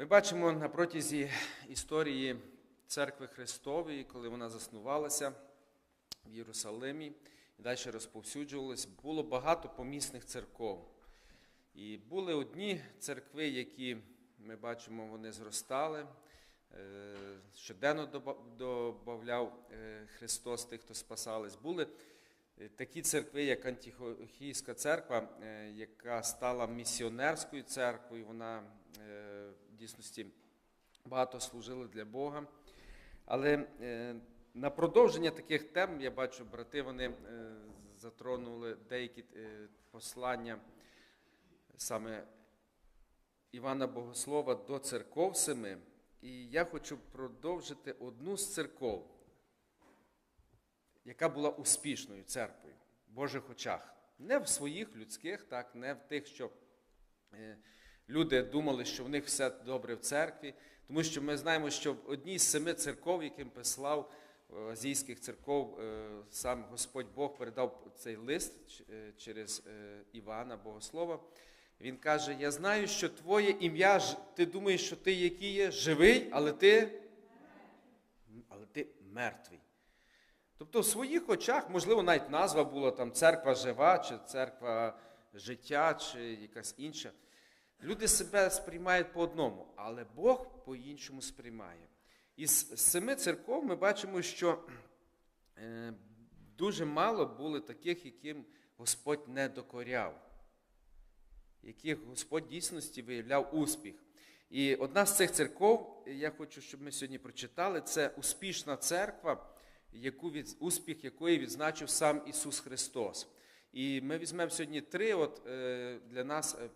Ми бачимо на протязі історії церкви Христової, коли вона заснувалася в Єрусалимі і далі розповсюджувалась, було багато помісних церков. І були одні церкви, які ми бачимо, вони зростали. Е, Щоденно додавав Христос тих, хто спасались. Були е, такі церкви, як Антихійська церква, е, яка стала місіонерською церквою. Вона е, дійсності багато служила для Бога. Але е, на продовження таких тем я бачу, брати, вони е, затронули деякі е, послання саме Івана Богослова до церков семи. І я хочу продовжити одну з церков, яка була успішною церквою в Божих очах. Не в своїх людських, так, не в тих, що люди думали, що в них все добре в церкві. Тому що ми знаємо, що в одній з семи церков, яким писав е, азійських церков, е, сам Господь Бог передав цей лист е, через Івана Богослова. Він каже: Я знаю, що твоє ім'я, ти думаєш, що ти який є живий, але ти, але ти мертвий. Тобто в своїх очах, можливо, навіть назва була там церква жива, чи церква життя, чи якась інша. Люди себе сприймають по одному, але Бог по-іншому сприймає. Із семи церков ми бачимо, що е, дуже мало було таких, яким Господь не докоряв яких Господь дійсності виявляв успіх. І одна з цих церков, я хочу, щоб ми сьогодні прочитали, це успішна церква, яку від, успіх якої відзначив сам Ісус Христос. І ми візьмемо сьогодні три от, е, для нас е,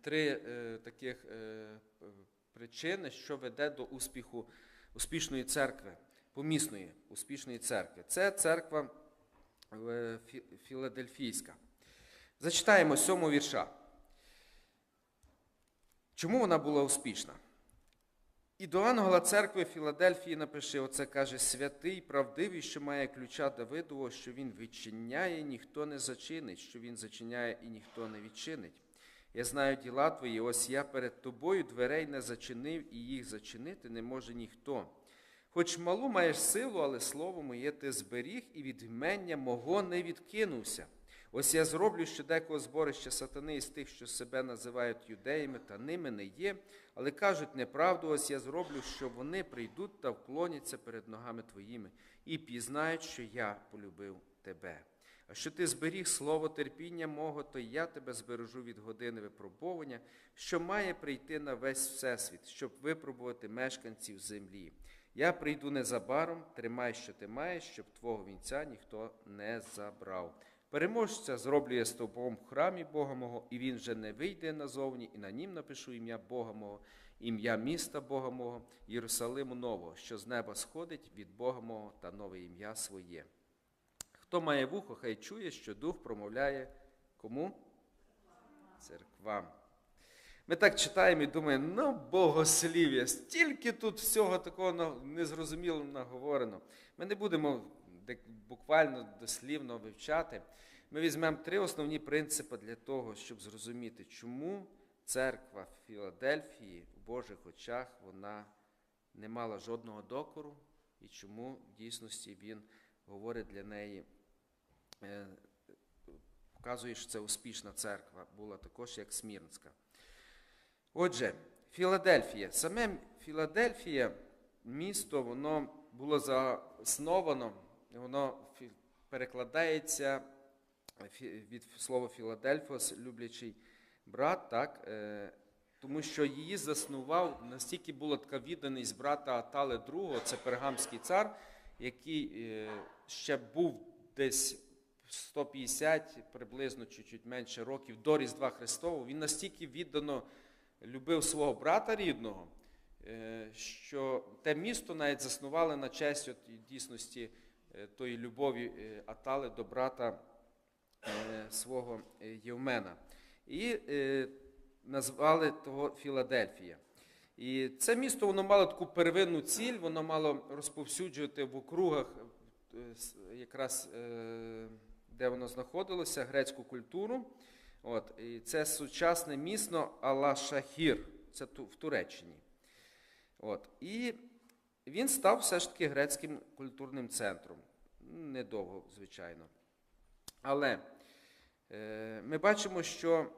три е, таких е, е, причини, що веде до успіху успішної церкви, помісної успішної церкви. Це церква е, Філадельфійська. Зачитаємо сьому вірша. Чому вона була успішна? І до ангела церкви Філадельфії напиши, оце каже, святий, правдивий, що має ключа Давидового, що він відчиняє, ніхто не зачинить, що він зачиняє і ніхто не відчинить. Я знаю діла твої, ось я перед тобою дверей не зачинив, і їх зачинити не може ніхто. Хоч малу маєш силу, але слово моє ти зберіг, і від імення мого не відкинувся. Ось я зроблю що декого зборища сатани із тих, що себе називають юдеями, та ними не є, але кажуть неправду, ось я зроблю, що вони прийдуть та вклоняться перед ногами твоїми, і пізнають, що я полюбив тебе. Що ти зберіг слово терпіння мого, то я тебе збережу від години випробування, що має прийти на весь всесвіт, щоб випробувати мешканців землі. Я прийду незабаром, тримай, що ти маєш, щоб твого вінця ніхто не забрав. Переможця зроблю я стовпом в храмі Бога мого, і він вже не вийде назовні, і на нім напишу ім'я Бога мого, ім'я міста Бога мого, Єрусалиму нового, що з неба сходить від Бога мого та нове ім'я своє. Хто має вухо, хай чує, що дух промовляє кому? Церквам. Ми так читаємо і думаємо, ну, богослів'я, стільки тут всього такого незрозумілого наговорено. Ми не будемо буквально дослівно вивчати. Ми візьмемо три основні принципи для того, щоб зрозуміти, чому церква в Філадельфії в Божих очах вона не мала жодного докору, і чому в дійсності він говорить для неї, показує, що це успішна церква була також як Смірнська. Отже, Філадельфія. Саме Філадельфія, місто, воно було засновано, воно перекладається від слова Філадельфос, люблячий брат, так, е, тому що її заснував, настільки була така відданість брата Атали II, це пергамський цар, який е, ще був десь 150, приблизно чуть-чуть менше років до Різдва Христового, він настільки віддано любив свого брата рідного, е, що те місто навіть заснували на честь от, дійсності е, тої любові е, Атали до брата свого Євмена. І назвали того Філадельфія. І це місто воно мало таку первинну ціль, воно мало розповсюджувати в округах, якраз де воно знаходилося, грецьку культуру. От, і це сучасне місто Алашахір. це в Туреччині. От. І він став все ж таки грецьким культурним центром. Недовго, звичайно. Але е, ми бачимо, що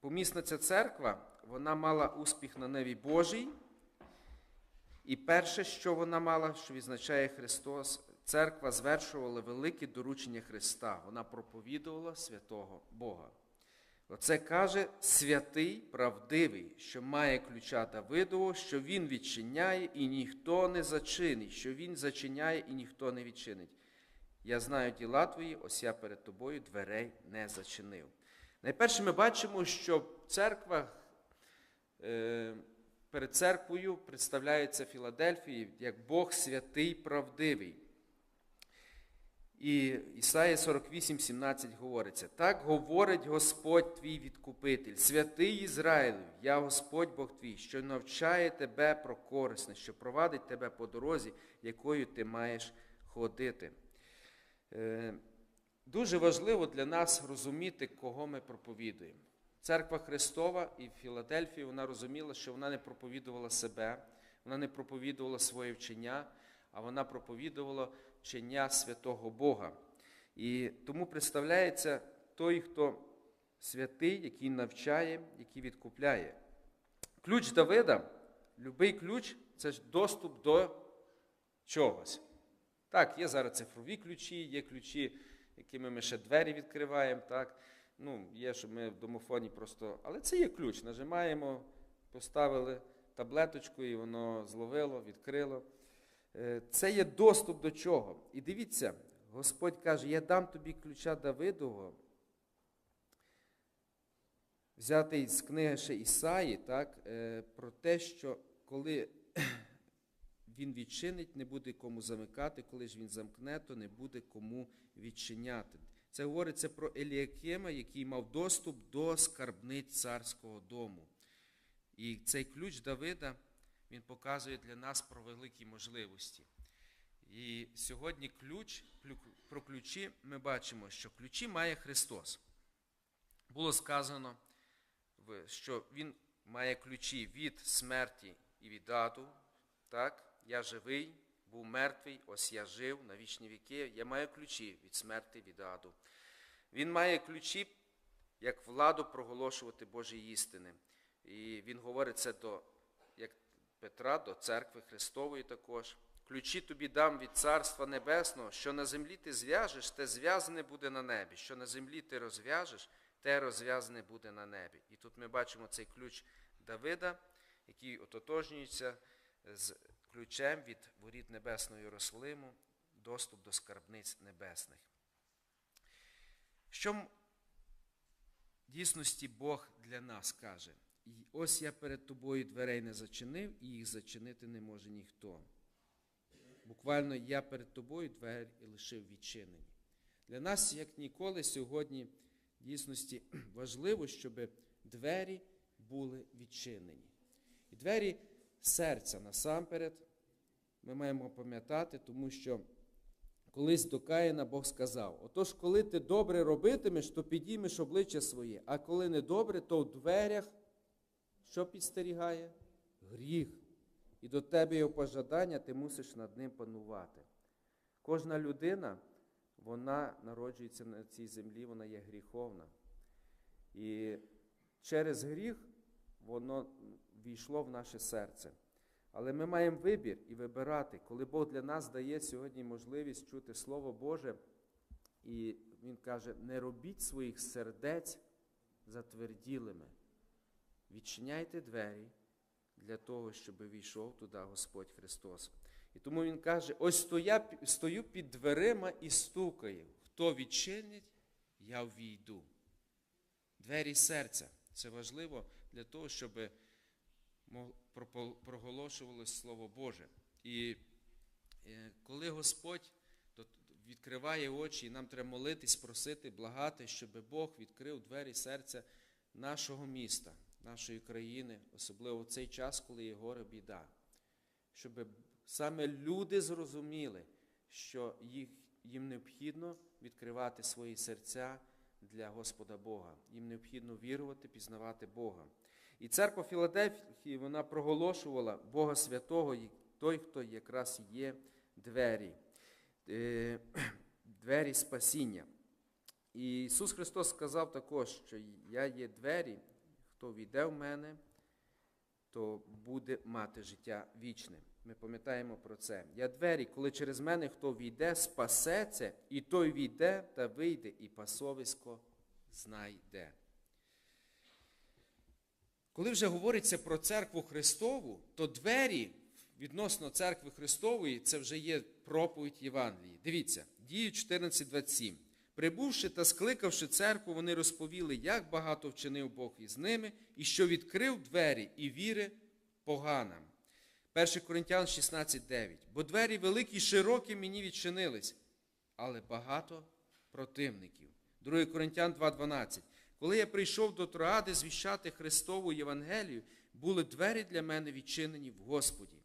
помісна ця церква вона мала успіх на небі Божій. І перше, що вона мала, що відзначає Христос, церква звершувала велике доручення Христа. Вона проповідувала святого Бога. Оце каже святий, правдивий, що має ключа Давидового, що він відчиняє і ніхто не зачинить, що він зачиняє і ніхто не відчинить. Я знаю діла твої, ось я перед тобою дверей не зачинив. Найперше ми бачимо, що церква е, перед церквою представляється Філадельфії як Бог святий, правдивий. І Ісаїя 48, 17 говориться: так говорить Господь твій відкупитель, святий Ізраїль, я Господь Бог твій, що навчає тебе про корисне, що провадить тебе по дорозі, якою ти маєш ходити. Е, Дуже важливо для нас розуміти, кого ми проповідуємо. Церква Христова і в Філадельфії вона розуміла, що вона не проповідувала себе, вона не проповідувала своє вчення, а вона проповідувала вчення святого Бога. І тому представляється той, хто святий, який навчає, який відкупляє. Ключ Давида, любий ключ це ж доступ до чогось. Так, є зараз цифрові ключі, є ключі, якими ми ще двері відкриваємо. так. Ну, Є, що ми в домофоні просто. Але це є ключ. Нажимаємо, поставили таблеточку, і воно зловило, відкрило. Е, Це є доступ до чого. І дивіться, Господь каже: Я дам тобі ключа Давидового, взятий з книги ще Ісаї, так, е, про те, що коли він відчинить, не буде кому замикати, коли ж він замкне, то не буде кому відчиняти. Це говориться про Еліакима, який мав доступ до скарбниць царського дому. І цей ключ Давида він показує для нас про великі можливості. І сьогодні ключ, про ключі ми бачимо, що ключі має Христос. Було сказано, що Він має ключі від смерті і від аду. Так? Я живий, був мертвий, ось я жив на вічні віки. Я маю ключі від смерти, від аду. Він має ключі, як владу проголошувати Божі істини. І він говорить це до Петра, до церкви Христової також. Ключі тобі дам від Царства Небесного, що на землі ти зв'яжеш, те зв'язане буде на небі. Що на землі ти розв'яжеш, те розв'язане буде на небі. І тут ми бачимо цей ключ Давида, який ототожнюється з ключем від воріт Небесного Єрусалиму, доступ до скарбниць небесних. Що в дійсності Бог для нас каже? І ось я перед тобою дверей не зачинив, і їх зачинити не може ніхто. Буквально я перед тобою двері лишив відчинені. Для нас, як ніколи, сьогодні в дійсності важливо, щоб двері були відчинені. І двері серця насамперед ми маємо пам'ятати, тому що колись до Каїна Бог сказав: отож, коли ти добре робитимеш, то підіймеш обличчя своє, а коли не добре, то в дверях що підстерігає? Гріх. І до тебе його пожадання, ти мусиш над ним панувати. Кожна людина, вона народжується на цій землі, вона є гріховна. І через гріх воно війшло в наше серце. Але ми маємо вибір і вибирати, коли Бог для нас дає сьогодні можливість чути Слово Боже, і Він каже: не робіть своїх сердець затверділими. Відчиняйте двері для того, щоб війшов туди Господь Христос. І тому Він каже: ось стоя, стою під дверима і стукаю. Хто відчинить, я ввійду. Двері серця. Це важливо для того, щоб проголошувалось Слово Боже. І коли Господь відкриває очі, і нам треба молитись, просити, благати, щоб Бог відкрив двері серця нашого міста, нашої країни, особливо в цей час, коли є горе біда. Щоб саме люди зрозуміли, що їх, їм необхідно відкривати свої серця для Господа Бога. Їм необхідно вірувати, пізнавати Бога. І церква Філадельфії вона проголошувала Бога Святого, і той, хто якраз є двері, е, двері спасіння. І Ісус Христос сказав також, що я є двері, хто війде в мене, то буде мати життя вічне. Ми пам'ятаємо про це. Я двері, коли через мене хто війде, спасеться, і той війде та вийде, і пасовисько знайде. Коли вже говориться про церкву Христову, то двері відносно церкви Христової це вже є проповідь Євангелії. Дивіться, дію 14.27. Прибувши та скликавши церкву, вони розповіли, як багато вчинив Бог із ними, і що відкрив двері і віри поганам. 1 Коринтян 16.9. Бо двері великі й широкі мені відчинились, але багато противників. 2 Коринтян 2.12. Коли я прийшов до Троади звіщати Христову Євангелію, були двері для мене відчинені в Господі.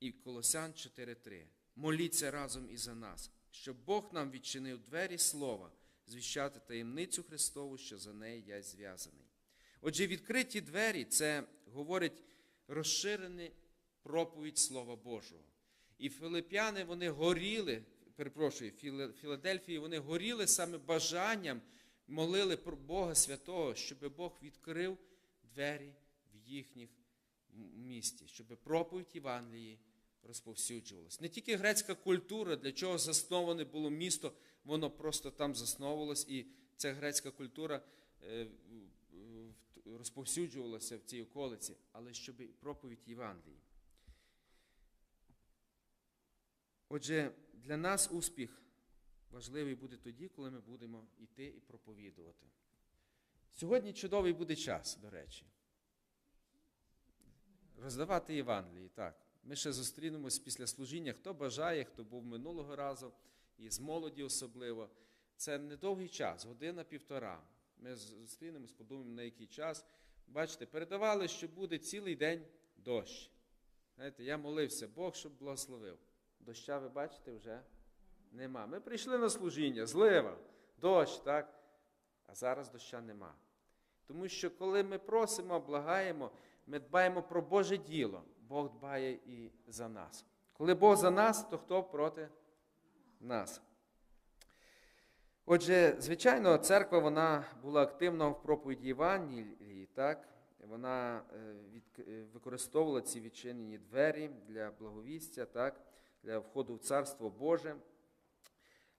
І Колосян 4.3. Моліться разом і за нас, щоб Бог нам відчинив двері слова, звіщати таємницю Христову, що за неї я зв'язаний. Отже, відкриті двері це говорить розширений проповідь Слова Божого. І филип'яни вони горіли, перепрошую, Філадельфії, вони горіли саме бажанням, молили про Бога Святого, щоб Бог відкрив двері в їхніх місті, щоб проповідь Євангелії розповсюджувалась. Не тільки грецька культура, для чого засноване було місто, воно просто там засновувалось, і ця грецька культура розповсюджувалася в цій околиці, але щоб проповідь Євангелії. Отже, для нас успіх важливий буде тоді, коли ми будемо йти і проповідувати. Сьогодні чудовий буде час, до речі. Роздавати Євангелії, так. Ми ще зустрінемось після служіння, хто бажає, хто був минулого разу, і з молоді особливо. Це недовгий час, година-півтора. Ми зустрінемось, подумаємо, на який час. Бачите, передавали, що буде цілий день дощ. Знаєте, Я молився, Бог, щоб благословив. Доща, ви бачите, вже нема. Ми прийшли на служіння, злива, дощ, так? А зараз доща нема. Тому що, коли ми просимо, благаємо, ми дбаємо про Боже діло. Бог дбає і за нас. Коли Бог за нас, то хто проти нас? Отже, звичайно, церква вона була активна в проповіді Євангелії, так? Вона використовувала ці відчинені двері для благовістя, так? для входу в Царство Боже.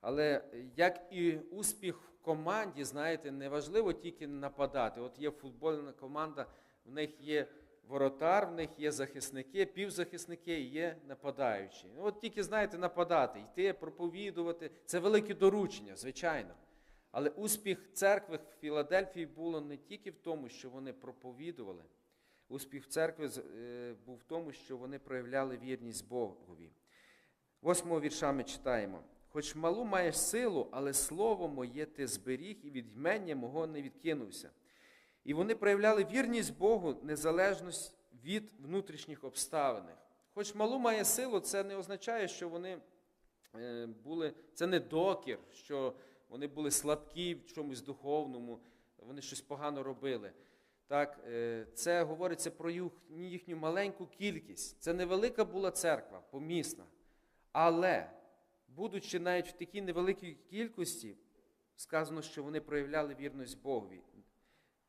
Але як і успіх в команді, знаєте, не важливо тільки нападати. От є футбольна команда, в них є воротар, в них є захисники, півзахисники і є нападаючі. От тільки, знаєте, нападати, йти, проповідувати це велике доручення, звичайно. Але успіх церкви в Філадельфії було не тільки в тому, що вони проповідували. Успіх церкви був в тому, що вони проявляли вірність Богові. Восьмого вірша ми читаємо. Хоч малу маєш силу, але слово моє ти зберіг, і від ймення мого не відкинувся. І вони проявляли вірність Богу, незалежність від внутрішніх обставин. Хоч малу має силу, це не означає, що вони були, це не докір, що вони були слабкі в чомусь духовному, вони щось погано робили. Так, Це говориться про їхню маленьку кількість. Це невелика була церква, помісна. Але, будучи навіть в такій невеликій кількості, сказано, що вони проявляли вірність Богові.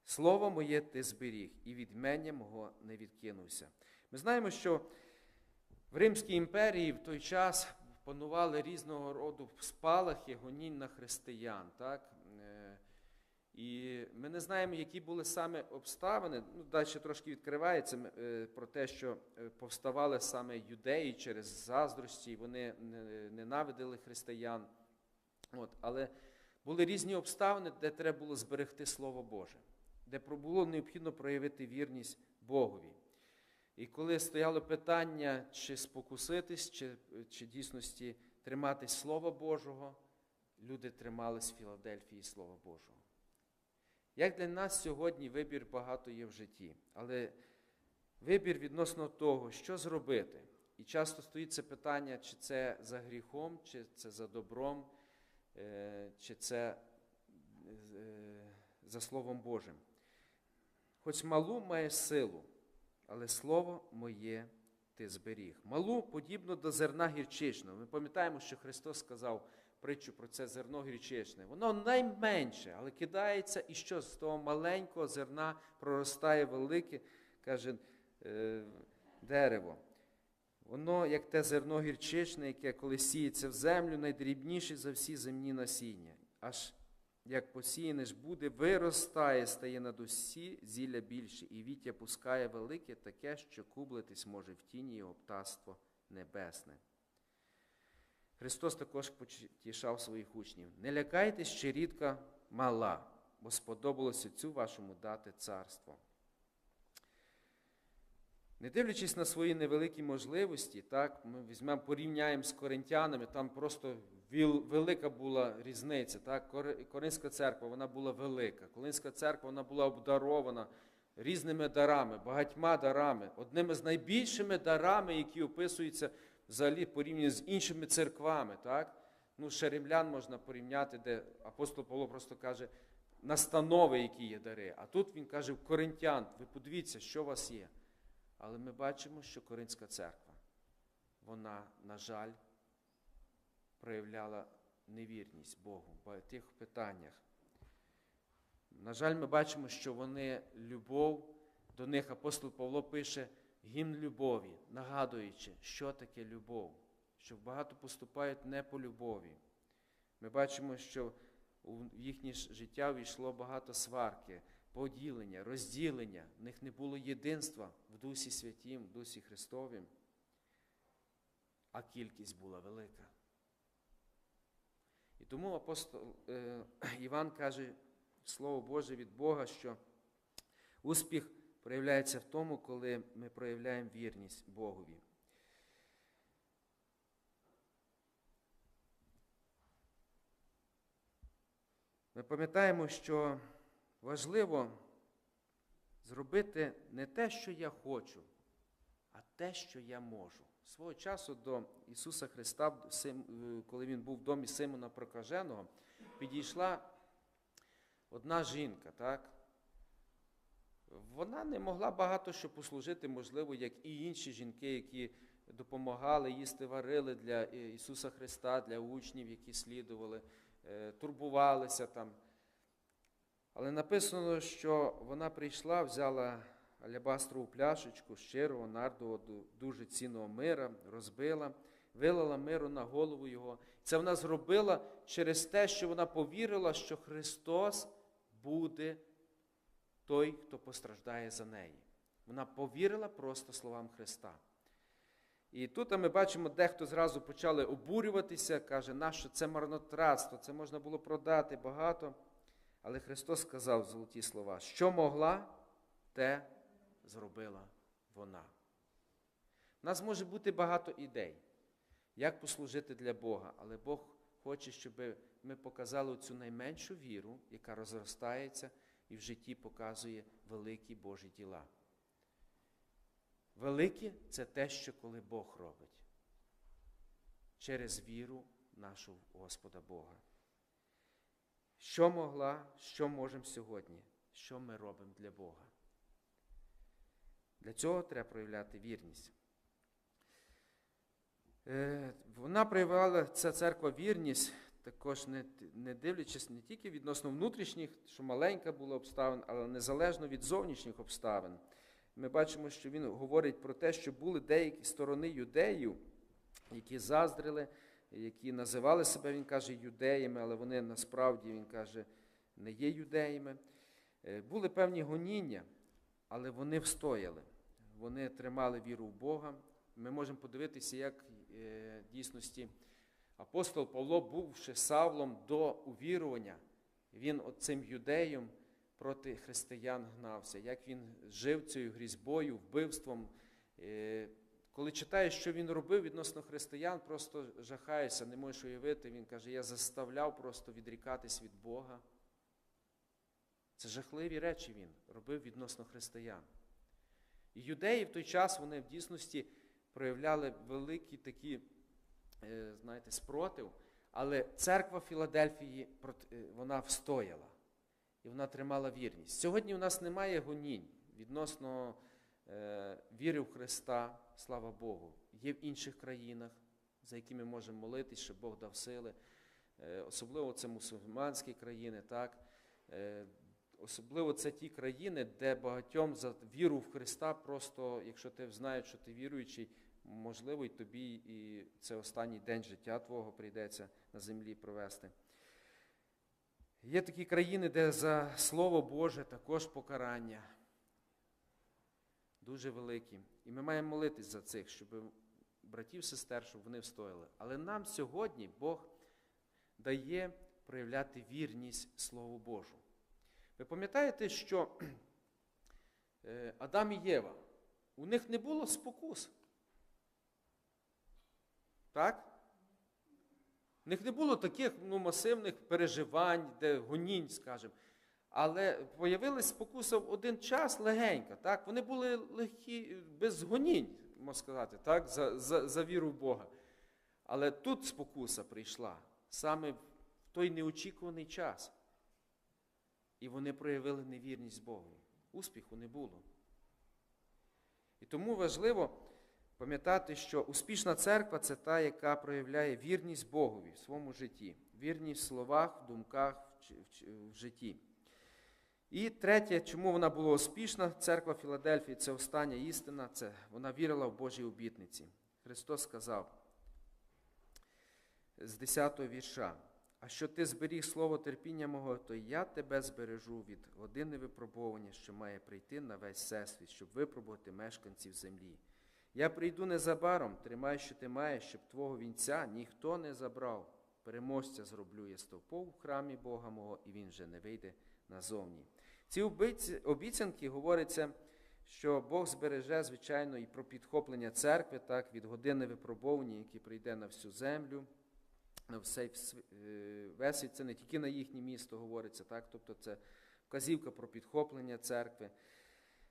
Слово моє ти зберіг, і від мене мого не відкинувся. Ми знаємо, що в Римській імперії в той час панували різного роду спалахи, гонінь на християн. Так? І ми не знаємо, які були саме обставини. Ну, Далі трошки відкривається про те, що повставали саме юдеї через заздрості, вони ненавидили християн. От, Але були різні обставини, де треба було зберегти Слово Боже, де було необхідно проявити вірність Богові. І коли стояло питання, чи спокуситись, чи, чи дійсності триматись Слова Божого, люди тримались в Філадельфії Слова Божого. Як для нас сьогодні вибір багато є в житті, але вибір відносно того, що зробити. І часто стоїть це питання, чи це за гріхом, чи це за добром, чи це за Словом Божим. Хоч малу маєш силу, але слово моє ти зберіг. Малу подібно до зерна гірчичного. Ми пам'ятаємо, що Христос сказав притчу про це зерно гірчичне. Воно найменше, але кидається, і що з того маленького зерна проростає велике, каже е, дерево. Воно, як те зерно гірчичне, яке коли сіється в землю, найдрібніше за всі земні насіння. Аж як посіяне ж буде, виростає, стає над усі зілля більше, і віття пускає велике таке, що кублитись може в тіні його птаство небесне. Христос також потішав своїх учнів. Не лякайтесь, що рідка мала, бо сподобалося цю вашому дати царство. Не дивлячись на свої невеликі можливості, так, ми візьмемо, порівняємо з коринтянами, там просто велика була різниця. Так? Коринська церква вона була велика. Коринська церква вона була обдарована різними дарами, багатьма дарами. Одними з найбільшими дарами, які описуються взагалі порівняно з іншими церквами. Так? Ну, ще римлян можна порівняти, де апостол Павло просто каже, настанови, які є дари. А тут він каже, в коринтян, ви подивіться, що у вас є. Але ми бачимо, що Коринська церква, вона, на жаль, проявляла невірність Богу в багатьох питаннях. На жаль, ми бачимо, що вони любов, до них апостол Павло пише гімн любові, нагадуючи, що таке любов, що багато поступають не по любові. Ми бачимо, що у їхнє життя війшло багато сварки, поділення, розділення. В них не було єдинства в Дусі Святім, в Дусі Христовім, а кількість була велика. І тому апостол е, Іван каже Слово Боже від Бога, що успіх проявляється в тому, коли ми проявляємо вірність Богові. Ми пам'ятаємо, що важливо зробити не те, що я хочу, а те, що я можу. Свого часу до Ісуса Христа, е, коли Він був в домі Симона Прокаженого, підійшла одна жінка, так? Вона не могла багато що послужити, можливо, як і інші жінки, які допомагали, їсти варили для е, Ісуса Христа, для учнів, які слідували, е, турбувалися там. Але написано, що вона прийшла, взяла алябастрову пляшечку щирого, нардового, дуже цінного мира, розбила, вилила миру на голову його. Це вона зробила через те, що вона повірила, що Христос буде той, хто постраждає за неї. Вона повірила просто словам Христа. І тут ми бачимо, дехто зразу почали обурюватися, каже, нащо це марнотратство, це можна було продати багато. Але Христос сказав золоті слова, що могла, те зробила вона. У нас може бути багато ідей, як послужити для Бога, але Бог хоче, щоб ми показали цю найменшу віру, яка розростається і в житті показує великі Божі діла. Велике це те, що коли Бог робить через віру нашого Господа Бога. Що могла, що можемо сьогодні? Що ми робимо для Бога? Для цього треба проявляти вірність. Е, Вона проявляла ця церква вірність, також не, не дивлячись не тільки відносно внутрішніх, що маленька була обставин, але незалежно від зовнішніх обставин. Ми бачимо, що він говорить про те, що були деякі сторони юдеїв, які заздрили, які називали себе, він каже, юдеями, але вони насправді, він каже, не є юдеями. Е, Були певні гоніння, але вони встояли. Вони тримали віру в Бога. Ми можемо подивитися, як е, в дійсності апостол Павло, бувши Савлом до увірування, він цим юдеєм проти християн гнався, як він жив цією грізьбою, вбивством. Коли читаєш, що він робив відносно християн, просто жахаєшся, не можеш уявити. Він каже, я заставляв просто відрікатись від Бога. Це жахливі речі він робив відносно християн. І юдеї в той час вони в дійсності проявляли великий такий, е, знаєте, спротив, але церква Філадельфії е, вона встояла. і вона тримала вірність. Сьогодні у нас немає гонінь відносно е, віри в Христа, слава Богу. Є в інших країнах, за які ми можемо молитись, щоб Бог дав сили. Е, особливо це мусульманські країни, так? Е, Особливо це ті країни, де багатьом за віру в Христа, просто якщо ти знаєш, що ти віруючий, можливо, і тобі і це останній день життя твого прийдеться на землі провести. Є такі країни, де за Слово Боже також покарання дуже великі. І ми маємо молитись за цих, щоб братів, сестер, щоб вони встояли. Але нам сьогодні Бог дає проявляти вірність Слову Божу. Ви пам'ятаєте, що е, Адам і Єва, у них не було спокус. Так? У них не було таких ну, масивних переживань, де гонінь, скажімо. Але появилась спокуса в один час легенька. Так? Вони були легкі, без гонінь, можна сказати, так? За, за, за віру в Бога. Але тут спокуса прийшла саме в той неочікуваний час. І вони проявили невірність Богу. Успіху не було. І тому важливо пам'ятати, що успішна церква це та, яка проявляє вірність Богові в своєму житті, вірність в словах, в думках, в житті. І третє, чому вона була успішна, церква Філадельфії це остання істина, це вона вірила в Божі обітниці. Христос сказав з 10-го вірша. А що ти зберіг слово терпіння мого, то я тебе збережу від години випробування, що має прийти на весь всесвіт, щоб випробувати мешканців землі. Я прийду незабаром, тримай, що ти маєш, щоб твого вінця ніхто не забрав. Переможця зроблю я стовпов в храмі Бога мого, і він вже не вийде назовні. Ці обіцянки говориться, що Бог збереже, звичайно, і про підхоплення церкви, так, від години випробування, які прийде на всю землю на всей весь світ, це не тільки на їхнє місто говориться, так? тобто це вказівка про підхоплення церкви.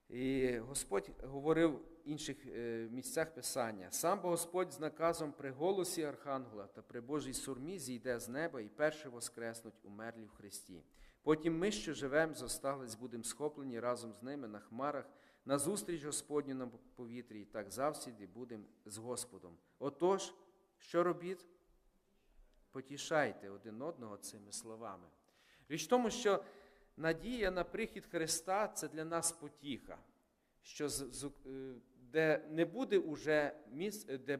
І Господь говорив в інших е, місцях Писання: сам бо Господь з наказом при голосі Архангела та при Божій сурмі зійде з неба і перше воскреснуть умерлі в Христі. Потім ми, що живемо, зостались, будемо схоплені разом з ними на хмарах, на зустріч Господню на повітрі, і так завсіди будемо з Господом. Отож, що робіть? потішайте один одного цими словами. Річ в тому, що надія на прихід Христа це для нас потіха, що е, де не буде уже місце, де е,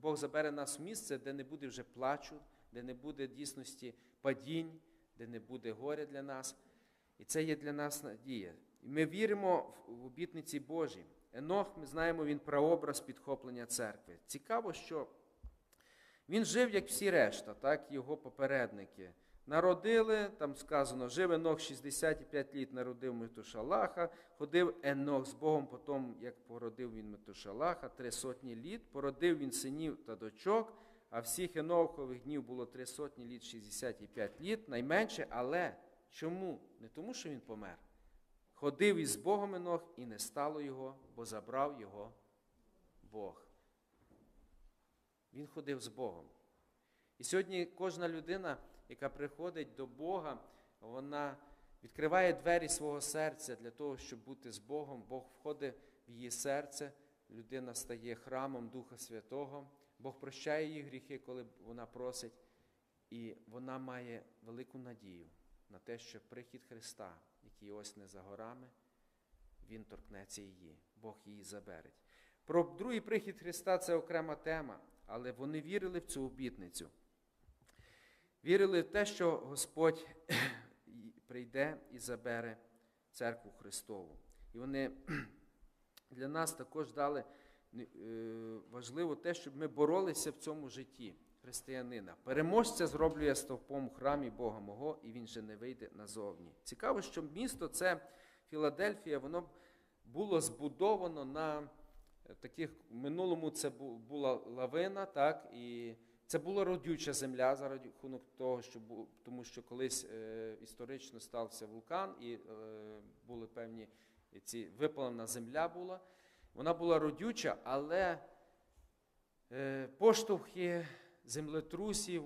Бог забере нас в місце, де не буде вже плачу, де не буде дійсності падінь, де не буде горя для нас. І це є для нас надія. І ми віримо в обітниці Божі. Енох, ми знаємо, він прообраз підхоплення церкви. Цікаво, що він жив, як всі решта, так, його попередники. Народили, там сказано, жив Енох 65 літ, народив Метушалаха, ходив Енох з Богом, потім, як породив він Метушалаха, три сотні літ, породив він синів та дочок, а всіх Енохових днів було три сотні літ, 65 літ, найменше, але чому? Не тому, що він помер. Ходив із Богом Енох, і не стало його, бо забрав його Бог. Він ходив з Богом. І сьогодні кожна людина, яка приходить до Бога, вона відкриває двері свого серця для того, щоб бути з Богом. Бог входить в її серце, людина стає храмом Духа Святого, Бог прощає її гріхи, коли вона просить. І вона має велику надію на те, що прихід Христа, який ось не за горами, Він торкнеться її, Бог її забере. Про другий прихід Христа це окрема тема але вони вірили в цю обітницю. Вірили в те, що Господь прийде і забере церкву Христову. І вони для нас також дали важливо те, щоб ми боролися в цьому житті християнина. Переможця зроблює стовпом в храмі Бога мого, і він же не вийде назовні. Цікаво, що місто це Філадельфія, воно було збудовано на таких в минулому це була лавина, так, і це була родюча земля за рахунок того, що тому що колись е, історично стався вулкан, і е, були певні ці випалена земля була. Вона була родюча, але е, поштовхи землетрусів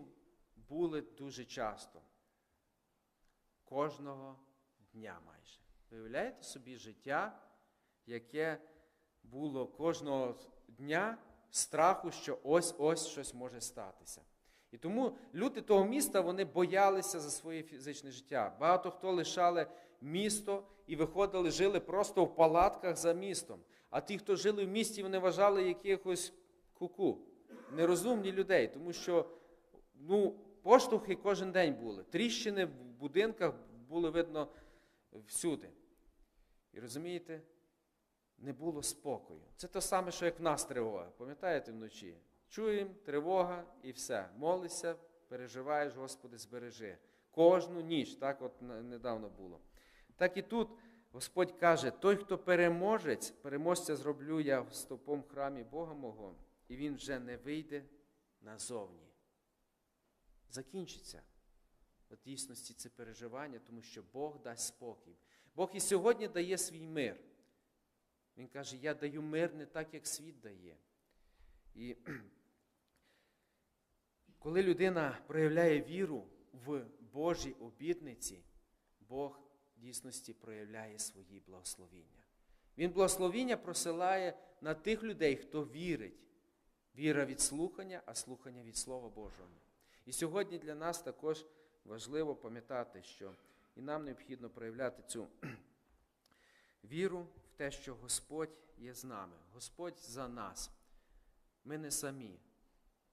були дуже часто. Кожного дня майже. Виявляєте собі життя, яке було кожного дня страху, що ось-ось щось може статися. І тому люди того міста вони боялися за своє фізичне життя. Багато хто лишали місто і виходили, жили просто в палатках за містом. А ті, хто жили в місті, вони вважали якихось куку, нерозумні людей, тому що ну, поштовхи кожен день були. Тріщини в будинках були видно всюди. І розумієте, не було спокою. Це те саме, що як в нас тривога. Пам'ятаєте вночі? Чуємо, тривога і все. Молишся, переживаєш, Господи, збережи. Кожну ніч, так от недавно було. Так і тут Господь каже: той, хто переможець, переможця зроблю я в стопом храмі Бога мого, і він вже не вийде назовні. Закінчиться. В дійсності це переживання, тому що Бог дасть спокій. Бог і сьогодні дає свій мир. Він каже, я даю мир не так, як світ дає. І коли людина проявляє віру в Божій обітниці, Бог дійсності проявляє свої благословіння. Він благословіння просилає на тих людей, хто вірить. Віра від слухання, а слухання від Слова Божого. І сьогодні для нас також важливо пам'ятати, що і нам необхідно проявляти цю віру в те, що Господь є з нами, Господь за нас. Ми не самі.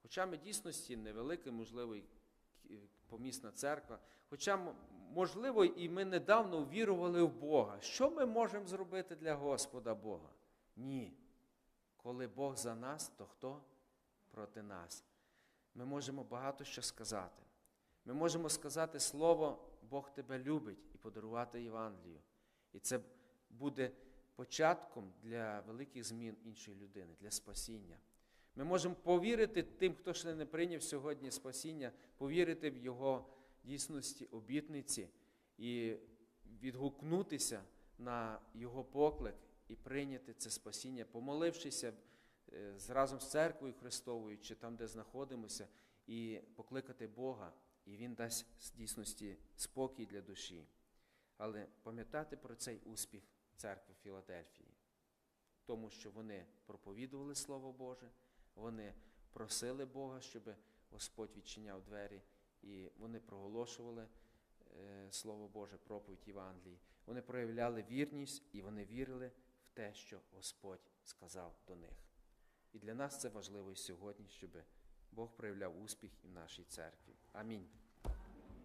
Хоча ми дійсності невелика, можливо, помісна церква, хоча, можливо, і ми недавно вірували в Бога. Що ми можемо зробити для Господа Бога? Ні. Коли Бог за нас, то хто проти нас? Ми можемо багато що сказати. Ми можемо сказати слово Бог тебе любить і подарувати Євангелію. І це буде початком для великих змін іншої людини, для спасіння. Ми можемо повірити тим, хто ще не прийняв сьогодні спасіння, повірити в Його дійсності обітниці і відгукнутися на Його поклик і прийняти це спасіння, помолившися разом з церквою Христовою, чи там, де знаходимося, і покликати Бога, і Він дасть дійсності спокій для душі. Але пам'ятати про цей успіх церкви Філадельфії, тому що вони проповідували Слово Боже, вони просили Бога, щоб Господь відчиняв двері, і вони проголошували Слово Боже, проповідь Євангелії. Вони проявляли вірність і вони вірили в те, що Господь сказав до них. І для нас це важливо і сьогодні, щоб Бог проявляв успіх і в нашій церкві. Амінь.